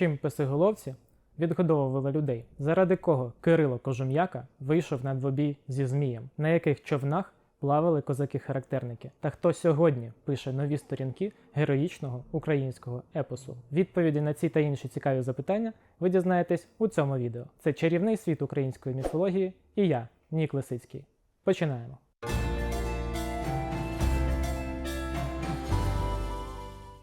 чим песиголовці відгодовували людей, заради кого Кирило Кожум'яка вийшов на двобій зі Змієм, на яких човнах плавали козаки-характерники, та хто сьогодні пише нові сторінки героїчного українського епосу. Відповіді на ці та інші цікаві запитання ви дізнаєтесь у цьому відео. Це чарівний світ української міфології і я, Нік Лисицький. Починаємо.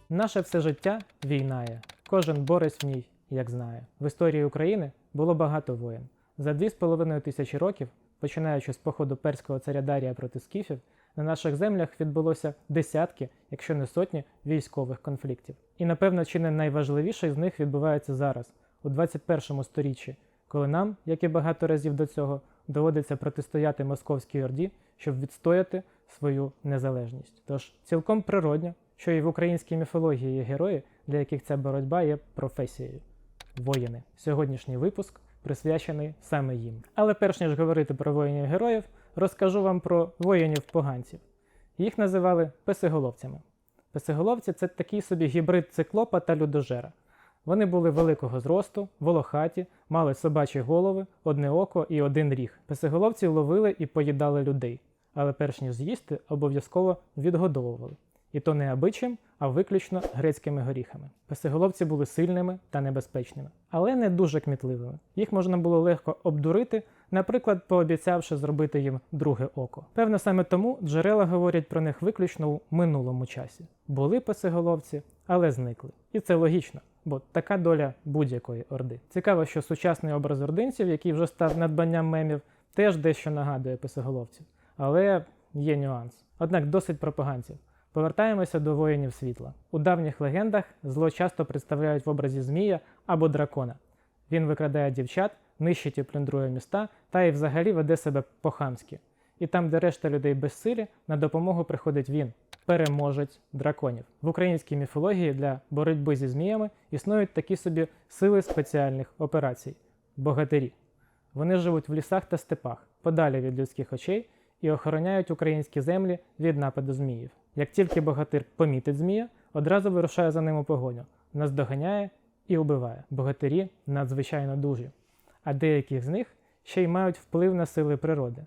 Наше все життя війна є. Кожен борець в ній, як знає. В історії України було багато воєн. За дві з половиною тисячі років, починаючи з походу перського царя Дарія проти скіфів, на наших землях відбулося десятки, якщо не сотні, військових конфліктів. І напевно, чи не найважливіший з них відбувається зараз, у 21 сторіччі, коли нам, як і багато разів до цього, доводиться протистояти московській орді, щоб відстояти свою незалежність. Тож цілком природньо, що і в українській міфології є герої, для яких ця боротьба є професією. Воїни. Сьогоднішній випуск присвячений саме їм. Але перш ніж говорити про воїнів героїв, розкажу вам про воїнів-поганців. Їх називали песиголовцями. Песиголовці це такий собі гібрид циклопа та людожера. Вони були великого зросту, волохаті, мали собачі голови, одне око і один ріг. Песиголовці ловили і поїдали людей, але перш ніж з'їсти, обов'язково відгодовували. І то не абичим, а виключно грецькими горіхами. Песиголовці були сильними та небезпечними, але не дуже кмітливими. Їх можна було легко обдурити, наприклад, пообіцявши зробити їм друге око. Певно, саме тому джерела говорять про них виключно у минулому часі. Були песиголовці, але зникли. І це логічно, бо така доля будь-якої орди. Цікаво, що сучасний образ ординців, який вже став надбанням мемів, теж дещо нагадує песиголовців. Але є нюанс. Однак досить пропаганців. Повертаємося до воїнів світла. У давніх легендах зло часто представляють в образі змія або дракона. Він викрадає дівчат, нищить і плюндрує міста та й взагалі веде себе по-хамськи. І там, де решта людей безсилі, на допомогу приходить він, переможець драконів. В українській міфології для боротьби зі зміями існують такі собі сили спеціальних операцій богатирі. Вони живуть в лісах та степах, подалі від людських очей, і охороняють українські землі від нападу зміїв. Як тільки богатир помітить змія, одразу вирушає за ним у погоню, наздоганяє і убиває. Богатирі надзвичайно дужі, а деякі з них ще й мають вплив на сили природи.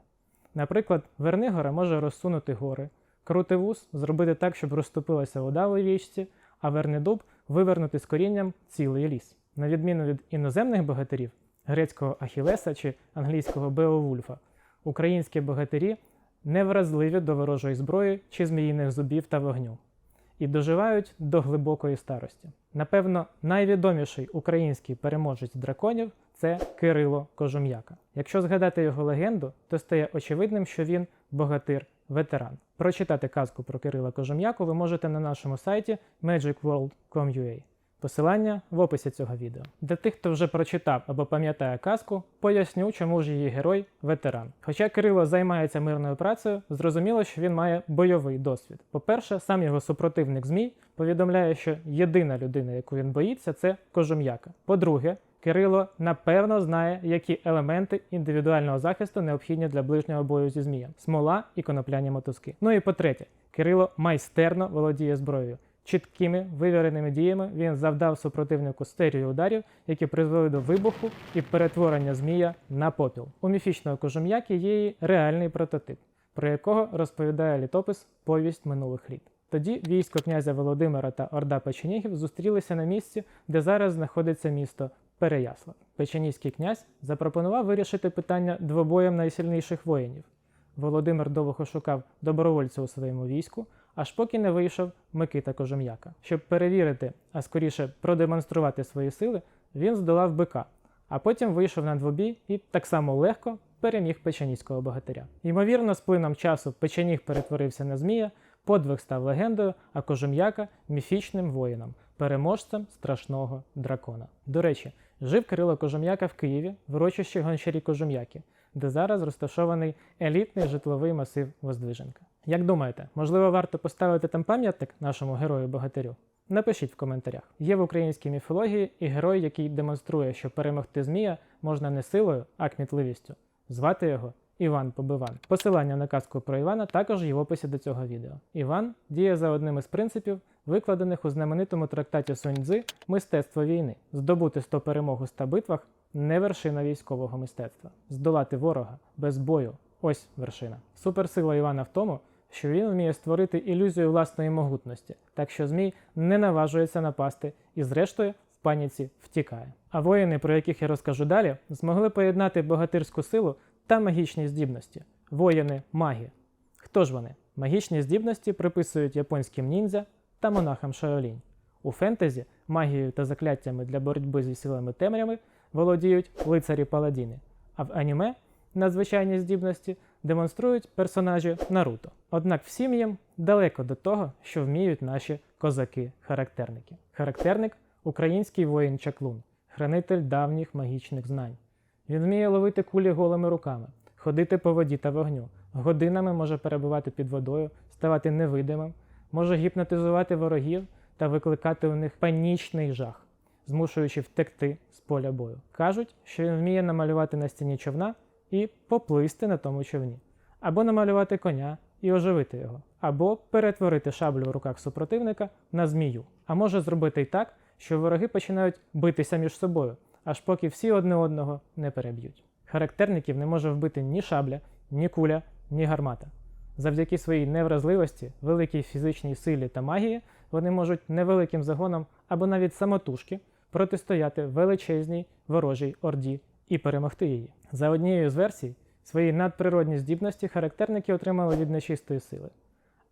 Наприклад, Вернигора може розсунути гори, крутивус зробити так, щоб розступилася вода у річці, а Вернидуб вивернути з корінням цілий ліс. На відміну від іноземних богатирів, грецького Ахілеса чи англійського Беовульфа, українські богатирі невразливі до ворожої зброї чи зміїних зубів та вогню, і доживають до глибокої старості. Напевно, найвідоміший український переможець драконів це Кирило Кожум'яка. Якщо згадати його легенду, то стає очевидним, що він богатир. Ветеран. Прочитати казку про Кирила Кожум'яку ви можете на нашому сайті magicworld.com.ua. Посилання в описі цього відео. Для тих, хто вже прочитав або пам'ятає казку, поясню, чому ж її герой ветеран. Хоча Кирило займається мирною працею, зрозуміло, що він має бойовий досвід. По-перше, сам його супротивник Змій повідомляє, що єдина людина, яку він боїться, це кожум'яка. По-друге, Кирило напевно знає, які елементи індивідуального захисту необхідні для ближнього бою зі змієм: смола і конопляні мотузки. Ну і по-третє, Кирило майстерно володіє зброєю. Чіткими вивіреними діями він завдав супротивнику серію ударів, які призвели до вибуху і перетворення змія на попіл. У міфічного кожум'яки є її реальний прототип, про якого розповідає літопис Повість минулих літ. Тоді військо князя Володимира та Орда Печенігів зустрілися на місці, де зараз знаходиться місто Переяслав. Печенізький князь запропонував вирішити питання двобоєм найсильніших воїнів. Володимир довго шукав добровольця у своєму війську, аж поки не вийшов Микита Кожум'яка. Щоб перевірити, а скоріше продемонструвати свої сили, він здолав бика, а потім вийшов на двобій і так само легко переміг печеніського богатиря. Ймовірно, з плином часу печеніг перетворився на змія, подвиг став легендою, а Кожум'яка міфічним воїном, переможцем страшного дракона. До речі, жив Кирило Кожум'яка в Києві, в урочищі гончарі Кожум'яки, де зараз розташований елітний житловий масив Воздвиженка. Як думаєте, можливо, варто поставити там пам'ятник нашому герою-богатирю? Напишіть в коментарях. Є в українській міфології і герой, який демонструє, що перемогти Змія можна не силою, а кмітливістю. Звати його Іван Побиван. Посилання на казку про Івана також є в описі до цього відео. Іван діє за одним із принципів, викладених у знаменитому трактаті Сунь-Дзи Мистецтво війни. Здобути 100 перемог у 100 битвах не вершина військового мистецтва. Здолати ворога без бою ось вершина. Суперсила Івана в тому, що він вміє створити ілюзію власної могутності, так що Змій не наважується напасти і, зрештою, в паніці втікає. А воїни, про яких я розкажу далі, змогли поєднати богатирську силу та магічні здібності. Воїни маги. Хто ж вони? Магічні здібності приписують японським ніндзя та монахам Шаолінь. У фентезі магією та закляттями для боротьби зі силами темряви володіють лицарі-паладіни, а в аніме надзвичайні здібності демонструють персонажі Наруто. Однак всім їм далеко до того, що вміють наші козаки-характерники. Характерник український воїн чаклун, хранитель давніх магічних знань. Він вміє ловити кулі голими руками, ходити по воді та вогню, годинами може перебувати під водою, ставати невидимим, може гіпнотизувати ворогів та викликати у них панічний жах, змушуючи втекти з поля бою. Кажуть, що він вміє намалювати на стіні човна і поплисти на тому човні, або намалювати коня і оживити його, або перетворити шаблю в руках супротивника на змію, а може зробити й так, що вороги починають битися між собою, аж поки всі одне одного не переб'ють. Характерників не може вбити ні шабля, ні куля, ні гармата. Завдяки своїй невразливості, великій фізичній силі та магії вони можуть невеликим загоном або навіть самотужки протистояти величезній ворожій орді і перемогти її. За однією з версій, свої надприродні здібності характерники отримали від нечистої сили.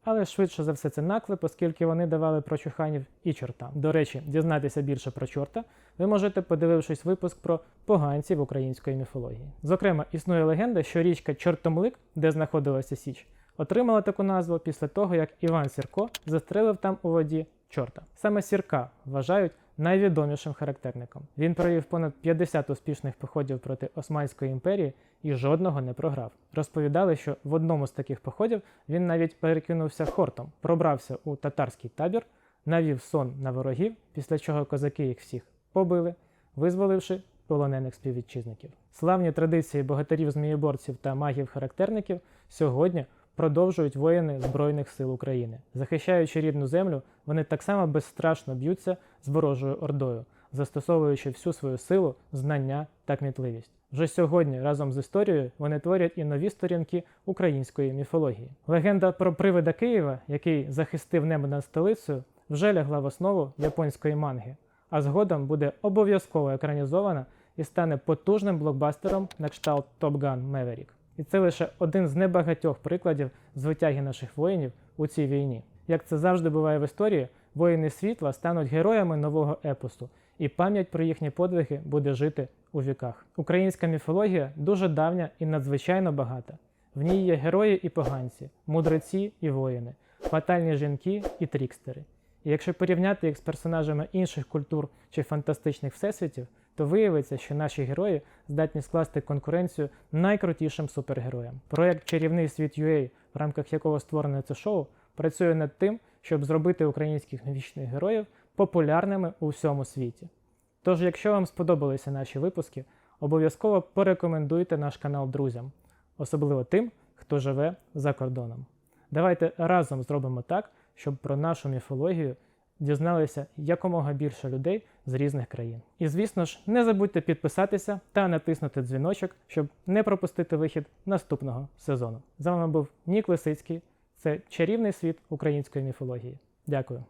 Але швидше за все це наклеп, оскільки вони давали прочуханів і чортам. До речі, дізнатися більше про чорта ви можете, подивившись випуск про поганців української міфології. Зокрема, існує легенда, що річка Чортомлик, де знаходилася Січ, отримала таку назву після того, як Іван Сірко застрелив там у воді чорта. Саме Сірка вважають найвідомішим характерником. Він провів понад 50 успішних походів проти Османської імперії і жодного не програв. Розповідали, що в одному з таких походів він навіть перекинувся хортом, пробрався у татарський табір, навів сон на ворогів, після чого козаки їх всіх побили, визволивши полонених співвітчизників. Славні традиції богатирів-змієборців та магів-характерників сьогодні продовжують воїни Збройних сил України. Захищаючи рідну землю, вони так само безстрашно б'ються з ворожою ордою, застосовуючи всю свою силу, знання та кмітливість. Вже сьогодні, разом з історією, вони творять і нові сторінки української міфології. Легенда про привида Києва, який захистив небо над столицею, вже лягла в основу японської манги, а згодом буде обов'язково екранізована і стане потужним блокбастером на кшталт Gun Maverick. І це лише один з небагатьох прикладів звитяги наших воїнів у цій війні. Як це завжди буває в історії, воїни світла стануть героями нового епосу, і пам'ять про їхні подвиги буде жити у віках. Українська міфологія дуже давня і надзвичайно багата. В ній є герої і поганці, мудреці і воїни, фатальні жінки і трікстери. І якщо порівняти їх з персонажами інших культур чи фантастичних всесвітів, то виявиться, що наші герої здатні скласти конкуренцію найкрутішим супергероям. Проект Чарівний світ UA, в рамках якого створене це шоу, працює над тим, щоб зробити українських міфічних героїв популярними у всьому світі. Тож, якщо вам сподобалися наші випуски, обов'язково порекомендуйте наш канал друзям, особливо тим, хто живе за кордоном. Давайте разом зробимо так, щоб про нашу міфологію дізналися якомога більше людей з різних країн. І звісно ж, не забудьте підписатися та натиснути дзвіночок, щоб не пропустити вихід наступного сезону. З вами був Нік Лисицький. Це чарівний світ української міфології. Дякую.